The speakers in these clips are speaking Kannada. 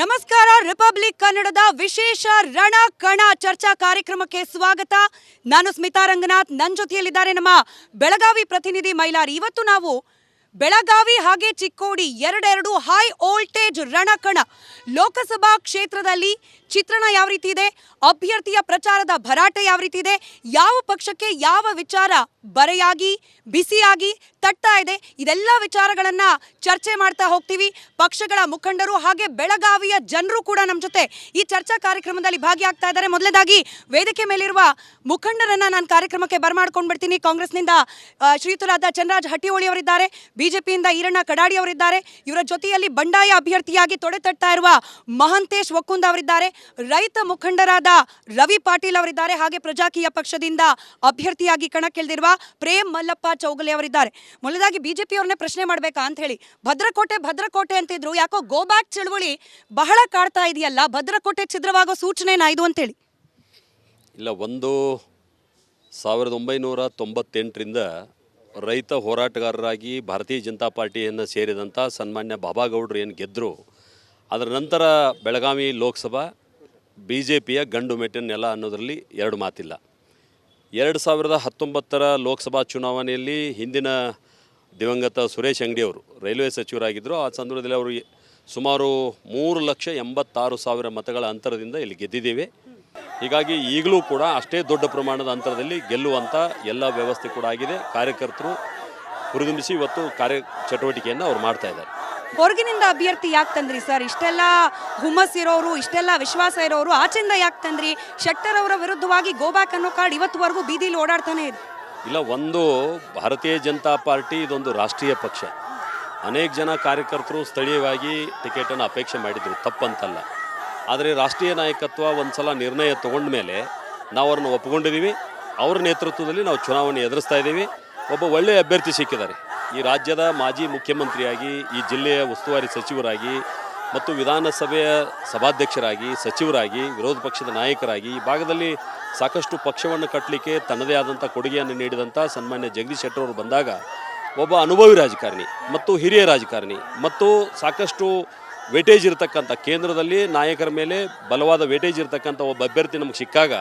ನಮಸ್ಕಾರ, ರಿಪಬ್ಲಿಕ್ ಕನ್ನಡದ ವಿಶೇಷ ರಣ ಕಣ ಚರ್ಚಾ ಕಾರ್ಯಕ್ರಮಕ್ಕೆ ಸ್ವಾಗತ. ನಾನು ಸ್ಮಿತಾ ರಂಗನಾಥ್ ನನ್ನ ಜೊತೆಯಲ್ಲಿದ್ದಾರೆ ನಮ್ಮ ಬೆಳಗಾವಿ ಪ್ರತಿನಿಧಿ ಮೈಲಾರ್. ಇವತ್ತು ನಾವು ಬೆಳಗಾವಿ ಹಾಗೆ ಚಿಕ್ಕೋಡಿ ಎರಡೆರಡು ಹೈ ವೋಲ್ಟೇಜ್ ರಣಕಣ ಲೋಕಸಭಾ ಕ್ಷೇತ್ರದಲ್ಲಿ ಚಿತ್ರಣ ಯಾವ ರೀತಿ ಇದೆ, ಅಭ್ಯರ್ಥಿಯ ಪ್ರಚಾರದ ಭರಾಟೆ ಯಾವ ರೀತಿ ಇದೆ, ಯಾವ ಪಕ್ಷಕ್ಕೆ ಯಾವ ವಿಚಾರ ಬರೆಯಾಗಿ, ಬಿಸಿಯಾಗಿ ತಟ್ತಾ ಇದೆ. ಇದೆಲ್ಲ ವಿಚಾರಗಳನ್ನು ಚರ್ಚೆ ಮಾಡ್ತಾ ಹೋಗ್ತೀವಿ. ಪಕ್ಷಗಳ ಮುಖಂಡರು ಹಾಗೆ ಬೆಳಗಾವಿಯ ಜನರು ಕೂಡ ನಮ್ಮ ಜೊತೆ ಈ ಚರ್ಚಾ ಕಾರ್ಯಕ್ರಮದಲ್ಲಿ ಭಾಗಿಯಾಗ್ತಾ ಇದ್ದಾರೆ. ಮೊದಲನೇದಾಗಿ ವೇದಿಕೆ ಮೇಲಿರುವ ಮುಖಂಡರನ್ನ ನಾನು ಕಾರ್ಯಕ್ರಮಕ್ಕೆ ಬರಮಾಡ್ಕೊಂಡು ಬಿಡ್ತೀನಿ ಕಾಂಗ್ರೆಸ್ನಿಂದ ಶ್ರೀತುರಾದ ಚಂದ್ರರಾಜ್ ಹಟ್ಟಿಹೊಳಿ ಅವರಿದ್ದಾರೆ. ಬಿಜೆಪಿಯಿಂದ ಈರಣ್ಣ ಕಡಾಡಿ ಅವರಿದ್ದಾರೆ. ಇವರ ಜೊತೆಯಲ್ಲಿ ಬಂಡಾಯ ಅಭ್ಯರ್ಥಿಯಾಗಿ ತೊಡೆ ತಟ್ತಾ ಇರುವ ಮಹಂತೇಶ್ ಒಕ್ಕುಂದ ಅವರಿದ್ದಾರೆ. ರೈತ ಮುಖಂಡರಾದ ರವಿ ಪಾಟೀಲ್ ಅವರಿದ್ದಾರೆ. ಹಾಗೆ ಪ್ರಜಾಕೀಯ ಪಕ್ಷದಿಂದ ಅಭ್ಯರ್ಥಿಯಾಗಿ ಕಣಕ್ಕಿಳಿದಿರುವ ಪ್ರೇಮ್ ಮಲ್ಲಪ್ಪ ಚೌಗಲೆ ಅವರಿದ್ದಾರೆ. ಮೊದಲಾಗಿ ಬಿಜೆಪಿ ಪಿಯವ್ರನ್ನೇ ಪ್ರಶ್ನೆ ಮಾಡಬೇಕಾ ಅಂತ ಹೇಳಿ, ಭದ್ರಕೋಟೆ ಭದ್ರಕೋಟೆ ಅಂತಿದ್ರು. ಯಾಕೋ ಗೋ ಬ್ಯಾಕ್ ಚಳವಳಿ ಬಹಳ ಕಾಡ್ತಾ ಇದೆಯಲ್ಲ, ಭದ್ರಕೋಟೆ ಛಿದ್ರವಾಗೋ ಸೂಚನೆನಾ ಇದು ಅಂತೇಳಿ? ಇಲ್ಲ, ಒಂದು ಸಾವಿರದ ಒಂಬೈನೂರ ತೊಂಬತ್ತೆಂಟರಿಂದ ರೈತ ಹೋರಾಟಗಾರರಾಗಿ ಭಾರತೀಯ ಜನತಾ ಪಾರ್ಟಿಯನ್ನು ಸೇರಿದಂಥ ಸನ್ಮಾನ್ಯ ಬಾಬಾಗೌಡರು ಏನು ಗೆದ್ದರು ಅದರ ನಂತರ ಬೆಳಗಾವಿ ಲೋಕಸಭಾ ಬಿ ಜೆ ಪಿಯ ಗಂಡು ಮೆಟ್ಟಿನೆಲ್ಲ ಅನ್ನೋದರಲ್ಲಿ ಎರಡು ಮಾತಿಲ್ಲ. ಎರಡು ಸಾವಿರದ ಹತ್ತೊಂಬತ್ತರ ಲೋಕಸಭಾ ಚುನಾವಣೆಯಲ್ಲಿ ಹಿಂದಿನ ದಿವಂಗತ ಸುರೇಶ್ ಅಂಗಡಿಯವರು ರೈಲ್ವೆ ಸಚಿವರಾಗಿದ್ದರು. ಆ ಸಂದರ್ಭದಲ್ಲಿ ಅವರು ಸುಮಾರು ಮೂರು ಲಕ್ಷ ಎಂಬತ್ತಾರು ಸಾವಿರ ಮತಗಳ ಅಂತರದಿಂದ ಇಲ್ಲಿ ಗೆದ್ದಿದ್ದೇವೆ. ಹೀಗಾಗಿ ಈಗಲೂ ಕೂಡ ಅಷ್ಟೇ ದೊಡ್ಡ ಪ್ರಮಾಣದ ಅಂತರದಲ್ಲಿ ಗೆಲ್ಲುವಂಥ ಎಲ್ಲ ವ್ಯವಸ್ಥೆ ಕೂಡ ಆಗಿದೆ. ಕಾರ್ಯಕರ್ತರು ಹುರಿದುಂಬಿಸಿ ಇವತ್ತು ಕಾರ್ಯ ಚಟುವಟಿಕೆಯನ್ನು ಅವ್ರು ಮಾಡ್ತಾ ಇದ್ದಾರೆ. ಹೊರಗಿನಿಂದ ಅಭ್ಯರ್ಥಿ ಯಾಕೆ ತಂದ್ರಿ ಸರ್ ಇಷ್ಟೆಲ್ಲ ಹುಮ್ಮಸ್ ಇರೋರು, ಇಷ್ಟೆಲ್ಲ ವಿಶ್ವಾಸ ಇರೋರು, ಆಚೆಯಿಂದ ಯಾಕೆ ತಂದ್ರಿ? ಶೆಟ್ಟರ್ ಅವರ ವಿರುದ್ಧವಾಗಿ ಗೋಬ್ಯಾಕ್ ಅನ್ನೋ ಕಾರ್ಡ್ ಇವತ್ತುವರೆಗೂ ಬೀದಿಲಿ ಓಡಾಡ್ತಾನೆ ಇದೆ ಇಲ್ಲ, ಒಂದು ಭಾರತೀಯ ಜನತಾ ಪಾರ್ಟಿ, ಇದೊಂದು ರಾಷ್ಟ್ರೀಯ ಪಕ್ಷ. ಅನೇಕ ಜನ ಕಾರ್ಯಕರ್ತರು ಸ್ಥಳೀಯವಾಗಿ ಟಿಕೆಟನ್ನು ಅಪೇಕ್ಷೆ ಮಾಡಿದರು, ತಪ್ಪಂತಲ್ಲ. ಆದರೆ ರಾಷ್ಟ್ರೀಯ ನಾಯಕತ್ವ ಒಂದು ಸಲ ನಿರ್ಣಯ ತಗೊಂಡ ಮೇಲೆ ನಾವು ಅವ್ರನ್ನ ಒಪ್ಪಿಕೊಂಡಿದ್ದೀವಿ ಅವ್ರ ನೇತೃತ್ವದಲ್ಲಿ ನಾವು ಚುನಾವಣೆ ಎದುರಿಸ್ತಾ ಇದ್ದೀವಿ. ಒಬ್ಬ ಒಳ್ಳೆಯ ಅಭ್ಯರ್ಥಿ ಸಿಕ್ಕಿದ್ದಾರೆ. ಈ ರಾಜ್ಯದ ಮಾಜಿ ಮುಖ್ಯಮಂತ್ರಿಯಾಗಿ, ಈ ಜಿಲ್ಲೆಯ ಉಸ್ತುವಾರಿ ಸಚಿವರಾಗಿ ಮತ್ತು ವಿಧಾನಸಭೆಯ ಸಭಾಧ್ಯಕ್ಷರಾಗಿ, ಸಚಿವರಾಗಿ, ವಿರೋಧ ಪಕ್ಷದ ನಾಯಕರಾಗಿ ಈ ಭಾಗದಲ್ಲಿ ಸಾಕಷ್ಟು ಪಕ್ಷವನ್ನು ಕಟ್ಟಲಿಕ್ಕೆ ತನ್ನದೇ ಆದಂಥ ಕೊಡುಗೆಯನ್ನು ನೀಡಿದಂಥ ಸನ್ಮಾನ್ಯ ಜಗದೀಶ್ ಶೆಟ್ಟರ್ ಅವರು ಬಂದಾಗ ಒಬ್ಬ ಅನುಭವಿ ರಾಜಕಾರಣಿ ಮತ್ತು ಹಿರಿಯ ರಾಜಕಾರಣಿ ಮತ್ತು ಸಾಕಷ್ಟು ವೇಟೇಜ್ ಇರತಕ್ಕಂಥ ಕೇಂದ್ರದಲ್ಲಿ ನಾಯಕರ ಮೇಲೆ ಬಲವಾದ ವೇಟೇಜ್ ಇರತಕ್ಕಂಥ ಒಬ್ಬ ಅಭ್ಯರ್ಥಿ ನಮಗೆ ಸಿಕ್ಕಾಗ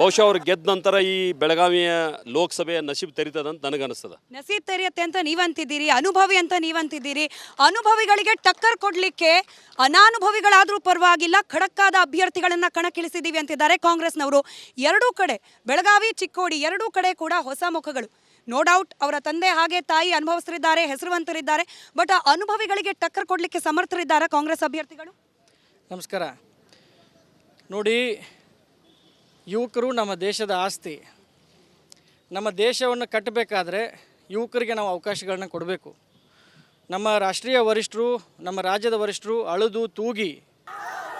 ಬಹುಶಃ ಅವ್ರು ಗೆದ್ದ ನಂತರ ಈ ಬೆಳಗಾವಿಯ ಲೋಕಸಭೆಯ ನಸೀಬ್ ತೆರೀತದಂತ ನನಗನ್ನಿಸ್ತದ. ನಸೀಬ್ ತೆರೆಯುತ್ತೆ ಅಂತ ನೀವಂತಿದ್ದೀರಿ ಅನುಭವಿ ಅಂತ ನೀವಂತಿದ್ದೀರಿ. ಅನುಭವಿಗಳಿಗೆ ಟಕ್ಕರ್ ಕೊಡ್ಲಿಕ್ಕೆ ಅನಾನುಭವಿಗಳಾದ್ರೂ ಪರವಾಗಿಲ್ಲ ಖಡಕ್ಕಾದ ಅಭ್ಯರ್ಥಿಗಳನ್ನ ಕಣಕ್ಕಿಳಿಸಿದೀವಿ ಅಂತಿದ್ದಾರೆ ಕಾಂಗ್ರೆಸ್ನವರು. ಎರಡೂ ಕಡೆ ಬೆಳಗಾವಿ ಚಿಕ್ಕೋಡಿ ಎರಡೂ ಕಡೆ ಕೂಡ ಹೊಸ ಮುಖಗಳು. ನೋ ಡೌಟ್ ಅವರ ತಂದೆ ಹಾಗೆ ತಾಯಿ ಅನುಭವಿಸರಿದ್ದಾರೆ ಹೆಸರುವಂತರಿದ್ದಾರೆ ಬಟ್ ಆ ಅನುಭವಿಗಳಿಗೆ ಟಕ್ಕರ್ ಕೊಡ್ಲಿಕ್ಕೆ ಸಮರ್ಥರಿದ್ದಾರೆ ಕಾಂಗ್ರೆಸ್ ಅಭ್ಯರ್ಥಿಗಳು? ನಮಸ್ಕಾರ. ನೋಡಿ ಯುವಕರು ನಮ್ಮ ದೇಶದ ಆಸ್ತಿ. ನಮ್ಮ ದೇಶವನ್ನು ಕಟ್ಟಬೇಕಾದ್ರೆ ಯುವಕರಿಗೆ ನಾವು ಅವಕಾಶಗಳನ್ನ ಕೊಡಬೇಕು. ನಮ್ಮ ರಾಷ್ಟ್ರೀಯ ವರಿಷ್ಠರು, ನಮ್ಮ ರಾಜ್ಯದ ವರಿಷ್ಠರು ಅಳದು ತೂಗಿ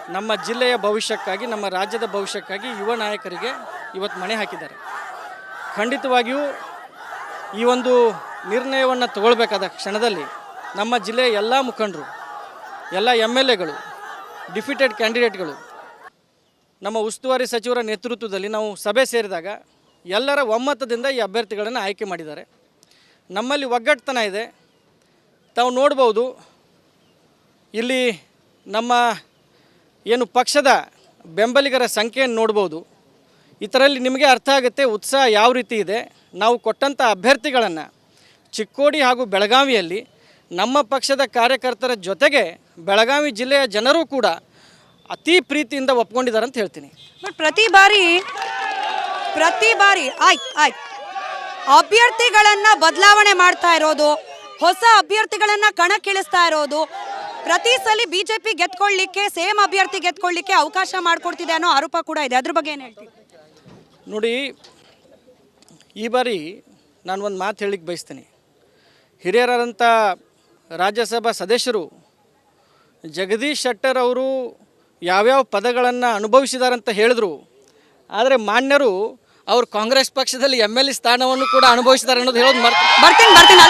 ನಮ್ಮ ಜಿಲ್ಲೆಯ ಭವಿಷ್ಯಕ್ಕಾಗಿ, ನಮ್ಮ ರಾಜ್ಯದ ಭವಿಷ್ಯಕ್ಕಾಗಿ ಯುವ ನಾಯಕರಿಗೆ ಇವತ್ತು ಮಣೆ ಹಾಕಿದ್ದಾರೆ. ಖಂಡಿತವಾಗಿಯೂ ಈ ಒಂದು ನಿರ್ಣಯವನ್ನು ತಗೊಳ್ಬೇಕಾದ ಕ್ಷಣದಲ್ಲಿ ನಮ್ಮ ಜಿಲ್ಲೆಯ ಎಲ್ಲ ಮುಖಂಡರು, ಎಲ್ಲ ಎಂ ಎಲ್ ಎಗಳು ಡಿಫಿಟೆಡ್ ಕ್ಯಾಂಡಿಡೇಟ್ಗಳು ನಮ್ಮ ಉಸ್ತುವಾರಿ ಸಚಿವರ ನೇತೃತ್ವದಲ್ಲಿ ನಾವು ಸಭೆ ಸೇರಿದಾಗ ಎಲ್ಲರ ಒಮ್ಮತದಿಂದ ಈ ಅಭ್ಯರ್ಥಿಗಳನ್ನು ಆಯ್ಕೆ ಮಾಡಿದ್ದಾರೆ. ನಮ್ಮಲ್ಲಿ ಒಗ್ಗಟ್ಟತನ ಇದೆ. ತಾವು ನೋಡ್ಬೋದು, ಇಲ್ಲಿ ನಮ್ಮ ಏನು ಪಕ್ಷದ ಬೆಂಬಲಿಗರ ಸಂಖ್ಯೆಯನ್ನು ನೋಡ್ಬೋದು. ಇತರಲ್ಲಿ ನಿಮಗೆ ಅರ್ಥ ಆಗುತ್ತೆ, ಉತ್ಸಾಹ ಯಾವ ರೀತಿ ಇದೆ. ನಾವು ಕೊಟ್ಟಂಥ ಅಭ್ಯರ್ಥಿಗಳನ್ನು ಚಿಕ್ಕೋಡಿ ಹಾಗೂ ಬೆಳಗಾವಿಯಲ್ಲಿ ನಮ್ಮ ಪಕ್ಷದ ಕಾರ್ಯಕರ್ತರ ಜೊತೆಗೆ ಬೆಳಗಾವಿ ಜಿಲ್ಲೆಯ ಜನರು ಕೂಡ ಅತಿ ಪ್ರೀತಿಯಿಂದ ಒಪ್ಕೊಂಡಿದ್ದಾರೆ ಅಂತ ಹೇಳ್ತೀನಿ. ಬಟ್ ಪ್ರತಿ ಬಾರಿ ಪ್ರತಿ ಬಾರಿ ಆಯ್ತು ಆಯ್ತು. ಅಭ್ಯರ್ಥಿಗಳನ್ನ ಬದಲಾವಣೆ ಮಾಡ್ತಾ ಇರೋದು ಹೊಸ ಅಭ್ಯರ್ಥಿಗಳನ್ನ ಕಣಕ್ಕಿಳಿಸ್ತಾ ಇರೋದು ಪ್ರತಿ ಸಲ ಬಿಜೆಪಿ ಗೆದ್ಕೊಳ್ಳಿಕ್ಕೆ ಸೇಮ್ ಅಭ್ಯರ್ಥಿ ಗೆದ್ಕೊಳ್ಳಿಕ್ಕೆ ಅವಕಾಶ ಮಾಡಿಕೊಡ್ತಿದೆ ಅನ್ನೋ ಆರೋಪ ಕೂಡ ಇದೆ. ಅದ್ರ ಬಗ್ಗೆ ಏನು ಹೇಳ್ತೀವಿ ನೋಡಿ ಈ ಬಾರಿ ನಾನು ಒಂದು ಮಾತು ಹೇಳಿಕ್ಕೆ ಬಯಸ್ತೀನಿ. ಹಿರಿಯರಾದಂಥ ರಾಜ್ಯಸಭಾ ಸದಸ್ಯರು ಜಗದೀಶ್ ಶೆಟ್ಟರ್ ಅವರು ಯಾವ್ಯಾವ ಪದಗಳನ್ನು ಅನುಭವಿಸಿದಾರಂತ ಹೇಳಿದ್ರು ಆದರೆ ಮಾನ್ಯರು ಅವರು ಕಾಂಗ್ರೆಸ್ ಪಕ್ಷದಲ್ಲಿ ಎಂ ಎಲ್ ಎ ಸ್ಥಾನವನ್ನು ಕೂಡ ಅನುಭವಿಸಿದ್ದಾರೆ ಅನ್ನೋದು ಹೇಳೋದು ಬರ್ತೀನಿ ಬರ್ತೀನಿ.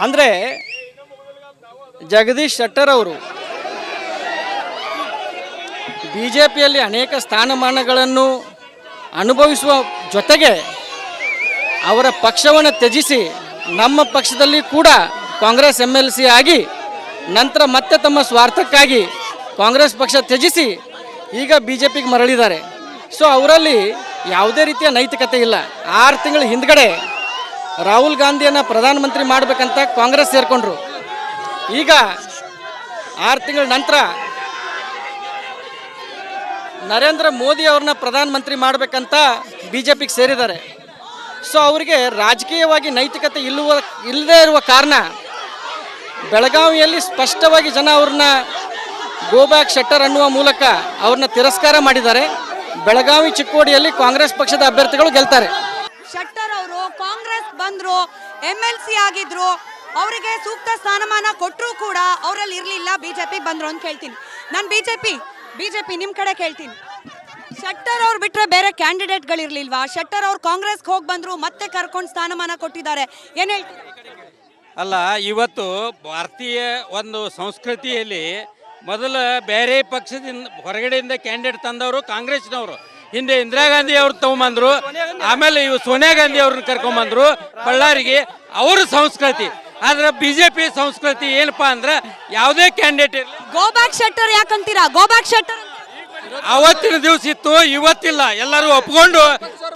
ಅಂದರೆ ಜಗದೀಶ್ ಶೆಟ್ಟರ್ ಅವರು ಬಿ ಜೆ ಪಿಯಲ್ಲಿ ಅನೇಕ ಸ್ಥಾನಮಾನಗಳನ್ನು ಅನುಭವಿಸುವ ಜೊತೆಗೆ ಅವರ ಪಕ್ಷವನ್ನು ತ್ಯಜಿಸಿ ನಮ್ಮ ಪಕ್ಷದಲ್ಲಿ ಕೂಡ ಕಾಂಗ್ರೆಸ್ ಎಂ ಎಲ್ ಸಿ ಆಗಿ ನಂತರ ಮತ್ತೆ ತಮ್ಮ ಸ್ವಾರ್ಥಕ್ಕಾಗಿ ಕಾಂಗ್ರೆಸ್ ಪಕ್ಷ ತ್ಯಜಿಸಿ ಈಗ ಬಿ ಜೆ ಪಿಗೆ ಮರಳಿದ್ದಾರೆ. ಸೊ ಅವರಲ್ಲಿ ಯಾವುದೇ ರೀತಿಯ ನೈತಿಕತೆ ಇಲ್ಲ. ಆರು ತಿಂಗಳ ಹಿಂದ್ಗಡೆ ರಾಹುಲ್ ಗಾಂಧಿಯನ್ನು ಪ್ರಧಾನಮಂತ್ರಿ ಮಾಡಬೇಕಂತ ಕಾಂಗ್ರೆಸ್ ಸೇರಿಕೊಂಡ್ರು. ಈಗ ಆರು ತಿಂಗಳ ನಂತರ ನರೇಂದ್ರ ಮೋದಿ ಅವ್ರನ್ನ ಪ್ರಧಾನಮಂತ್ರಿ ಮಾಡಬೇಕಂತ ಬಿ ಜೆ ಪಿಗೆ ಸೇರಿದ್ದಾರೆ. ಸೊ ಅವರಿಗೆ ರಾಜಕೀಯವಾಗಿ ನೈತಿಕತೆ ಇಲ್ಲುವ, ಇಲ್ಲದೇ ಇರುವ ಕಾರಣ ಬೆಳಗಾವಿಯಲ್ಲಿ ಸ್ಪಷ್ಟವಾಗಿ ಜನ ಅವ್ರನ್ನ ಗೋಬ್ಯಾಕ್ ಶೆಟ್ಟರ್ ಅನ್ನುವ ಮೂಲಕ ಅವ್ರನ್ನ ತಿರಸ್ಕಾರ ಮಾಡಿದ್ದಾರೆ. ಬೆಳಗಾವಿ ಚಿಕ್ಕೋಡಿಯಲ್ಲಿ ಕಾಂಗ್ರೆಸ್ ಪಕ್ಷದ ಅಭ್ಯರ್ಥಿಗಳು ಗೆಲ್ತಾರೆ. ಶೆಟ್ಟರ್ ಅವರು ಕಾಂಗ್ರೆಸ್ ಬಂದ್ರು ಎಂ ಎಲ್ ಸಿ ಆಗಿದ್ರು, ಅವರಿಗೆ ಸೂಕ್ತ ಸ್ಥಾನಮಾನ ಕೊಟ್ಟರು ಕೂಡ ಅವರಲ್ಲಿ ಇರಲಿಲ್ಲ ಬಿಜೆಪಿ ಬಂದ್ರು ಅಂತ ಕೇಳ್ತೀನಿ. ನಾನು ಬಿಜೆಪಿ ಬಿಜೆಪಿ ನಿಮ್ಮ ಕಡೆ ಕೇಳ್ತೀನಿ. ಶೆಟ್ಟರ್ ಅವ್ರು ಬಿಟ್ರೆ ಬೇರೆ ಕ್ಯಾಂಡಿಡೇಟ್ಗಳಿರ್ಲಿಲ್ವಾ ಶೆಟ್ಟರ್ ಅವ್ರು ಕಾಂಗ್ರೆಸ್ಗೆ ಹೋಗಿ ಬಂದರು, ಮತ್ತೆ ಕರ್ಕೊಂಡು ಸ್ಥಾನಮಾನ ಕೊಟ್ಟಿದ್ದಾರೆ. ಏನು ಹೇಳ್ತೀರಾ? ಅಲ್ಲ ಇವತ್ತು ಭಾರತೀಯ ಒಂದು ಸಂಸ್ಕೃತಿಯಲ್ಲಿ ಮೊದಲ ಬೇರೆ ಪಕ್ಷದಿಂದ ಹೊರಗಡೆಯಿಂದ ಕ್ಯಾಂಡಿಡೇಟ್ ತಂದವರು ಕಾಂಗ್ರೆಸ್ನವರು. ಹಿಂದೆ ಇಂದಿರಾ ಗಾಂಧಿ ಅವ್ರು ತಗೊಂಬಂದ್ರು ಆಮೇಲೆ ಇವು ಸೋನಿಯಾ ಗಾಂಧಿ ಅವ್ರನ್ನ ಕರ್ಕೊಂಬಂದ್ರು ಬಳ್ಳಾರಿಗೆ ಅವ್ರ ಸಂಸ್ಕೃತಿ. ಆದ್ರೆ ಬಿಜೆಪಿ ಸಂಸ್ಕೃತಿ ಏನಪ್ಪಾ ಅಂದ್ರೆ ಯಾವುದೇ ಕ್ಯಾಂಡಿಡೇಟ್ ಇರಲಿ ಗೋ ಬ್ಯಾಕ್ ಶೆಟ್ಟರ್ ಯಾಕಂತೀರಾ? ಗೋ ಬ್ಯಾಕ್ ಶೆಟ್ಟರ್ ಅವತ್ತಿನ ದಿವಸ ಇತ್ತು ಇವತ್ತಿಲ್ಲ. ಎಲ್ಲರೂ ಒಪ್ಕೊಂಡು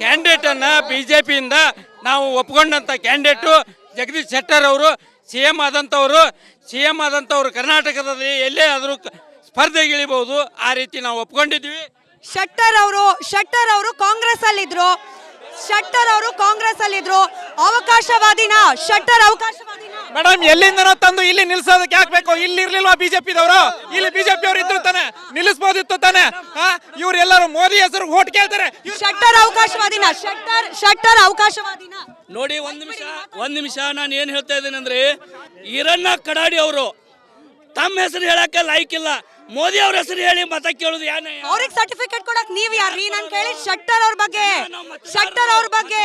ಕ್ಯಾಂಡಿಡೇಟ್ ಅನ್ನ ಬಿಜೆಪಿಯಿಂದ ನಾವು ಒಪ್ಕೊಂಡಂತ ಕ್ಯಾಂಡಿಡೇಟು ಜಗದೀಶ್ ಶೆಟ್ಟರ್ ಅವರು, ಸಿ ಎಂ ಆದಂಥವರು, ಸಿ ಎಂ ಆದಂಥವ್ರು ಕರ್ನಾಟಕದಲ್ಲಿ ಎಲ್ಲೇ ಆದರೂ ಸ್ಪರ್ಧೆಗಿಳಿಬಹುದು, ಆ ರೀತಿ ನಾವು ಒಪ್ಕೊಂಡಿದ್ವಿ ಶೆಟ್ಟರ್ ಅವರು ಶೆಟ್ಟರ್ ಅವರು ಕಾಂಗ್ರೆಸ್ ಅಲ್ಲಿದ್ರು ಶೆಟ್ಟರ್ ಅವರು ಕಾಂಗ್ರೆಸ್ ಅಲ್ಲಿದ್ರು ಅವಕಾಶವಾದಿನ? ಶೆಟ್ಟರ್ ಅವಕಾಶವಾದಿನ? ಮೇಡಮ್ ಎಲ್ಲಿಂದನೋ ತಂದು ಇಲ್ಲಿ ನಿಲ್ಸೋದಕ್ಕೆ ಯಾಕೆ ಬೇಕು ಇಲ್ಲಿ ಇರ್ಲಿಲ್ವಾ ಬಿಜೆಪಿದವರು? ಇಲ್ಲಿ ಬಿಜೆಪಿ ಅವರು ಇದ್ರು ತಾನೆ. ನಿಲ್ಲಿಸ್ಬೋದಿತ್ತು ತಾನೆ. ಇವರೆಲ್ಲರೂ ಮೋದಿ ಹೆಸರು ಓಟ್ ಕೇಳ್ತಾರೆ. ಶೆಟ್ಟರ್ ಅವಕಾಶವಾದಿನ? ಶೆಟ್ಟರ್ ಶೆಟ್ಟರ್ ಅವಕಾಶವಾದಿನ? ನೋಡಿ ಒಂದ್ ನಿಮಿಷ ಒಂದ್ ನಿಮಿಷ ನಾನು ಏನ್ ಹೇಳ್ತಾ ಇದ್ದೀನಿ ಅಂದ್ರೆ ಈರಣ್ಣ ಕಡಾಡಿ ಅವರು ತಮ್ಮ ಹೆಸರು ಹೇಳಕ್ಕೆ ಲೈಕ್ ಇಲ್ಲ. ಮೋದಿ ಅವ್ರ ಹೆಸರು ಹೇಳಿ ಮತ ಕೇಳುದು ಯಾನ ಅವ್ರಿಗೆ ಸರ್ಟಿಫಿಕೇಟ್ ಕೊಡಕ್ ನೀವ್ ಯಾರ್ರಿ ನಾನು ಕೇಳಿ ಶೆಟ್ಟರ್ ಅವ್ರ ಬಗ್ಗೆ. ಶೆಟ್ಟರ್ ಅವ್ರ ಬಗ್ಗೆ.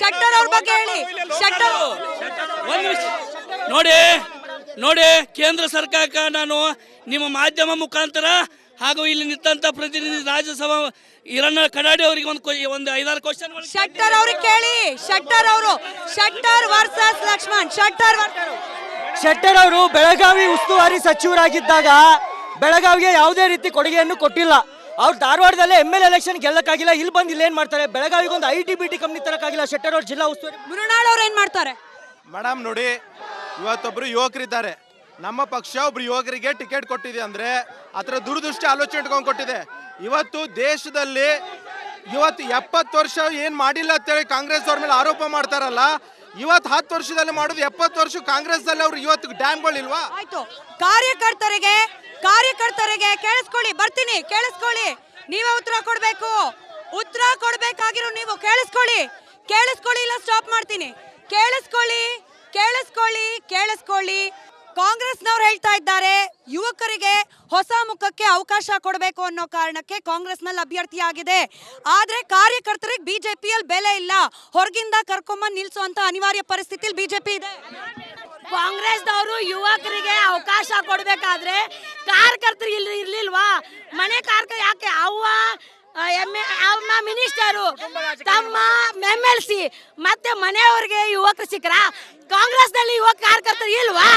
ಶೆಟ್ಟರ್ ಅವ್ರ ಬಗ್ಗೆ ಹೇಳಿ. ಶೆಟ್ಟರ್ ಒಂದ್ ನಿಮಿಷ. ನೋಡಿ ನೋಡಿ ಕೇಂದ್ರ ಸರ್ಕಾರಕ್ಕೆ ನಾನು ನಿಮ್ಮ ಮಾಧ್ಯಮ ಮುಖಾಂತರ ಹಾಗೂ ಇಲ್ಲಿ ನಿಂತ ಪ್ರತಿನಿಧಿ ರಾಜ್ಯಸಭಾ ಇರನ್ನ ಕಡಾಡಿ ಅವರಿಗೆ ಒಂದು ಒಂದು ಐದಾರು ಕ್ವಶನ್ ಶೆಟ್ಟರ್ ಅವ್ರಿಗೆ ಕೇಳಿ. ಶೆಟ್ಟರ್ ಅವರು. ಶೆಟ್ಟರ್ ವರ್ಸಸ್ ಲಕ್ಷ್ಮಣ್. ಶೆಟ್ಟರ್ ಶೆಟ್ಟರ್ ಅವರು ಬೆಳಗಾವಿ ಉಸ್ತುವಾರಿ ಸಚಿವರಾಗಿದ್ದಾಗ ಬೆಳಗಾವಿಗೆ ಯಾವುದೇ ರೀತಿ ಕೊಡುಗೆಯನ್ನು ಕೊಟ್ಟಿಲ್ಲ. ಅವ್ರು ಧಾರವಾಡದಲ್ಲೇ ಎಂ ಎಲ್ ಎಲೆಕ್ಷನ್ ಗೆಲ್ಲಕ್ಕಾಗಿಲ್ಲ. ಇಲ್ಲಿ ಬಂದು ಇಲ್ಲಿ ಏನ್ ಮಾಡ್ತಾರೆ? ಬೆಳಗಾವಿಗೆ ಒಂದು I T B T company ತರಕ್ಕಾಗಿಲ್ಲ Shettar ಅವ್ರು ಜಿಲ್ಲಾ ಉಸ್ತುವಾರಿ ಮುರುನಾಳ್ ಅವ್ರು ಏನ್ ಮಾಡ್ತಾರೆ? ಮೇಡಮ್ ನೋಡಿ ಇವತ್ತೊಬ್ರು ಯುವಕರಿದ್ದಾರೆ. ನಮ್ಮ ಪಕ್ಷ ಒಬ್ರು ಯುವಕರಿಗೆ ಟಿಕೆಟ್ ಕೊಟ್ಟಿದೆ ಅಂದ್ರೆ ಅದರ ದುರದೃಷ್ಟಿ ಆಲೋಚನೆ ಇಟ್ಕೊಂಡು ಕೊಟ್ಟಿದೆ. ಇವತ್ತು ದೇಶದಲ್ಲಿ ಇವತ್ತು ಎಪ್ಪತ್ತು ವರ್ಷ ಏನ್ ಮಾಡಿಲ್ಲ ಅಂತೇಳಿ ಕಾಂಗ್ರೆಸ್ ಅವ್ರ ಮೇಲೆ ಆರೋಪ ಮಾಡ್ತಾರಲ್ಲ ಇವತ್ತು ಹತ್ತು ವರ್ಷದಲ್ಲಿ ಮಾಡೋದು ಎಪ್ಪತ್ತು ವರ್ಷ ಕಾಂಗ್ರೆಸ್ದಲ್ಲಿ ಅವ್ರು ಇವತ್ತು ಡ್ಯಾಮ್ಗಳಿಲ್ವಾ? ಆಯ್ತು. ಕಾರ್ಯಕರ್ತರಿಗೆ ಕಾರ್ಯಕರ್ತರಿಗೆ ಕೇಳಿಸ್ಕೊಳ್ಳಿ, ಬರ್ತೀನಿ, ಕೇಳಿಸ್ಕೊಳ್ಳಿ. ನೀವೇ ಉತ್ತರ ಕೊಡ್ಬೇಕು. ಉತ್ತರ ಕೊಡ್ಬೇಕಾಗಿರೋ ನೀವು ಕೇಳಿಸ್ಕೊಳ್ಳಿ. ಕೇಳಿಸ್ಕೊಳ್ಳಿ ಇಲ್ಲ ಸ್ಟಾಪ್ ಮಾಡ್ತೀನಿ. ಕೇಳಿಸ್ಕೊಳ್ಳಿ ಕೇಳಿಸ್ಕೊಳ್ಳಿ ಕೇಳಿಸ್ಕೊಳ್ಳಿ. ಕಾಂಗ್ರೆಸ್ನವ್ರು ಹೇಳ್ತಾ ಇದ್ದಾರೆ, ಯುವಕರಿಗೆ ಹೊಸ ಮುಖಕ್ಕೆ ಅವಕಾಶ ಕೊಡಬೇಕು ಅನ್ನೋ ಕಾರಣಕ್ಕೆ ಕಾಂಗ್ರೆಸ್ನಲ್ಲಿ ಅಭ್ಯರ್ಥಿ ಆಗಿದೆ. ಆದ್ರೆ ಕಾರ್ಯಕರ್ತರಿಗೆ ಬಿಜೆಪಿಯಲ್ಲಿ ಬೆಲೆ ಇಲ್ಲ. ಹೊರಗಿಂದ ಕರ್ಕೊಂಬಂದು ನಿಲ್ಸುವಂತ ಅನಿವಾರ್ಯ ಪರಿಸ್ಥಿತಿಯಲ್ಲಿ ಬಿಜೆಪಿ ಇದೆ. ಕಾಂಗ್ರೆಸ್ದವರು ಯುವಕರಿಗೆ ಅವಕಾಶ ಕೊಡಬೇಕಾದ್ರೆ ಕಾರ್ಯಕರ್ತರಿಗೆ ಇಲ್ಲಿ ಇರ್ಲಿಲ್ವಾ? ಮನೆ ಕಾರ್ಕ ಯಾಕೆ? ಅವ್ವ ಎಂ ಮಿನಿಸ್ಟರು, ತಮ್ಮ ಎಂ ಎಲ್ ಸಿ ಮತ್ತೆ ಮನೆಯವ್ರಿಗೆ ಯುವಕರು ಸಿಕ್ರ ಕಾಂಗ್ರೆಸ್ನಲ್ಲಿ ಯುವಕ ಕಾರ್ಯಕರ್ತರು ಇಲ್ವಾ?